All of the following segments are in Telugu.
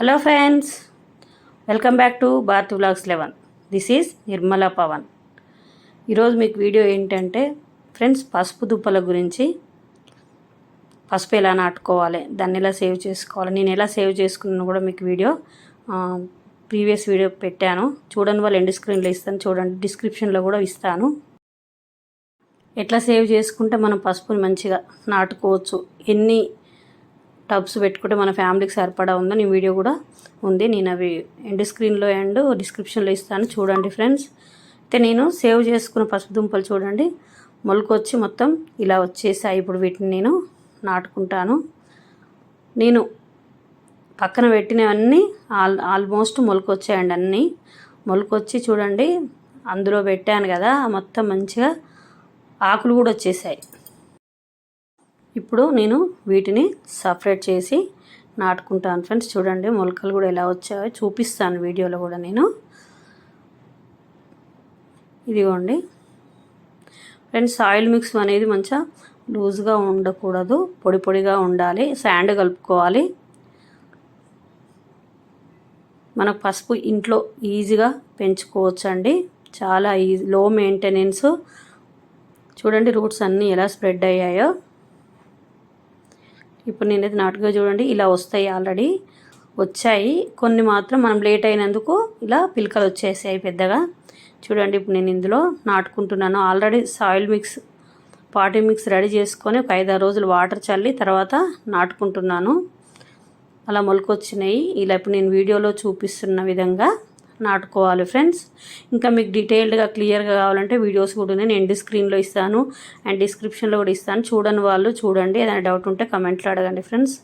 Hello friends welcome back to Bharat vlogs eleven this is Nirmala Pavan ఈరోజు మీకు వీడియో ఏంటంటే ఫ్రెండ్స్ పసుపు దుప్పల గురించి పసుపు ఎలా నాటుకోవాలి దాన్ని ఎలా సేవ్ చేసుకోవాలి నేను ఎలా సేవ్ చేసుకున్నాను కూడా మీకు వీడియో ప్రీవియస్ వీడియో పెట్టాను. చూడండి వాళ్ళు ఎండ్ స్క్రీన్లో ఇస్తాను చూడండి డిస్క్రిప్షన్లో కూడా ఇస్తాను. ఎట్లా సేవ్ చేసుకుంటే మనం పసుపుని మంచిగా నాటుకోవచ్చు ఎన్ని టబ్స్ పెట్టుకుంటే మన ఫ్యామిలీకి సరిపడా ఉందని వీడియో కూడా ఉంది. నేను అవి ఎండ్ స్క్రీన్లో అండ్ డిస్క్రిప్షన్లో ఇస్తాను. చూడండి ఫ్రెండ్స్. అయితే నేను సేవ్ చేసుకున్న పసుపు దుంపలు చూడండి. మొలకొచ్చి మొత్తం ఇలా వచ్చేసాయి. ఇప్పుడు వీటిని నేను నాటుకుంటాను. నేను పక్కన పెట్టినవన్నీ ఆల్ ఆల్మోస్ట్ మొలకొచ్చాయండి అన్నీ. మొలకొచ్చి చూడండి. అందులో పెట్టాను కదా. మొత్తం మంచిగా ఆకులు కూడా వచ్చేసాయి. ఇప్పుడు నేను వీటిని సపరేట్ చేసి నాటుకుంటాను. ఫ్రెండ్స్ చూడండి మొలకలు కూడా ఎలా వచ్చాయో చూపిస్తాను వీడియోలో కూడా నేను. ఇదిగోండి. ఫ్రెండ్స్ ఆయిల్ మిక్స్ అనేది మంచిగా లూజ్గా ఉండకూడదు. పొడి పొడిగా ఉండాలి. శాండ్ కలుపుకోవాలి. మనకు పసుపు ఇంట్లో ఈజీగా పెంచుకోవచ్చండి. చాలా ఈజీ లో మెయింటెనెన్స్ చూడండి రూట్స్ అన్నీ ఎలా స్ప్రెడ్ అయ్యాయో. ఇప్పుడు నేనైతే నాటుగా చూడండి ఇలా వస్తాయి ఆల్రెడీ. వచ్చాయి. కొన్ని మాత్రం మనం లేట్ అయినందుకు ఇలా పిలకలు వచ్చేసాయి పెద్దగా. చూడండి ఇప్పుడు నేను ఇందులో నాటుకుంటున్నాను. ఆల్రెడీ సాయిల్ మిక్స్ పాటి మిక్స్ రెడీ చేసుకొని ఒక ఐదారు రోజులు వాటర్ చల్లి తర్వాత నాటుకుంటున్నాను. అలా మొలకొచ్చినాయి. ఇలా ఇప్పుడు నేను వీడియోలో చూపిస్తున్న విధంగా నాటుకోవాలి ఫ్రెండ్స్. ఇంకా మీకు డీటెయిల్డ్గా క్లియర్గా కావాలంటే వీడియోస్ కూడా నేను ఎండ్ స్క్రీన్లో ఇస్తాను. అండ్ డిస్క్రిప్షన్లో కూడా ఇస్తాను. చూడని వాళ్ళు చూడండి. ఏదైనా డౌట్ ఉంటే కమెంట్లో అడగండి ఫ్రెండ్స్.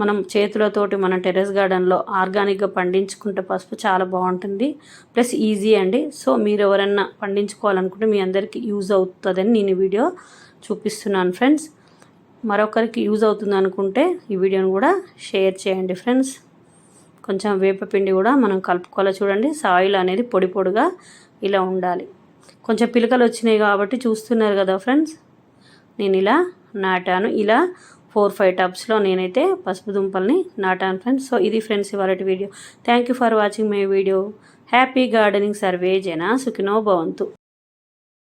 మనం చేతులతోటి మన టెరెస్ గార్డెన్లో ఆర్గానిక్గా పండించుకుంటే పసుపు చాలా బాగుంటుంది. ప్లస్ ఈజీ అండి. సో మీరు ఎవరన్నా పండించుకోవాలనుకుంటే మీ అందరికీ యూజ్ అవుతుందని నేను వీడియో చూపిస్తున్నాను ఫ్రెండ్స్. మరొకరికి యూజ్ అవుతుంది అనుకుంటే ఈ వీడియోని కూడా షేర్ చేయండి ఫ్రెండ్స్. కొంచెం వేపపిండి కూడా మనం కలుపుకోవాలి. చూడండి సాయిల్ అనేది పొడి పొడిగా ఇలా ఉండాలి. కొంచెం పిలకలు వచ్చినాయి కాబట్టి చూస్తున్నారు కదా ఫ్రెండ్స్. నేను ఇలా నాటాను. ఇలా ఫోర్ ఫైవ్ టబ్స్లో నేనైతే పసుపు దుంపల్ని నాటాను ఫ్రెండ్స్. సో ఇది ఫ్రెండ్స్ ఇవాళ video. Thank you for watching my video happy gardening survey జన సుఖినో భవంతు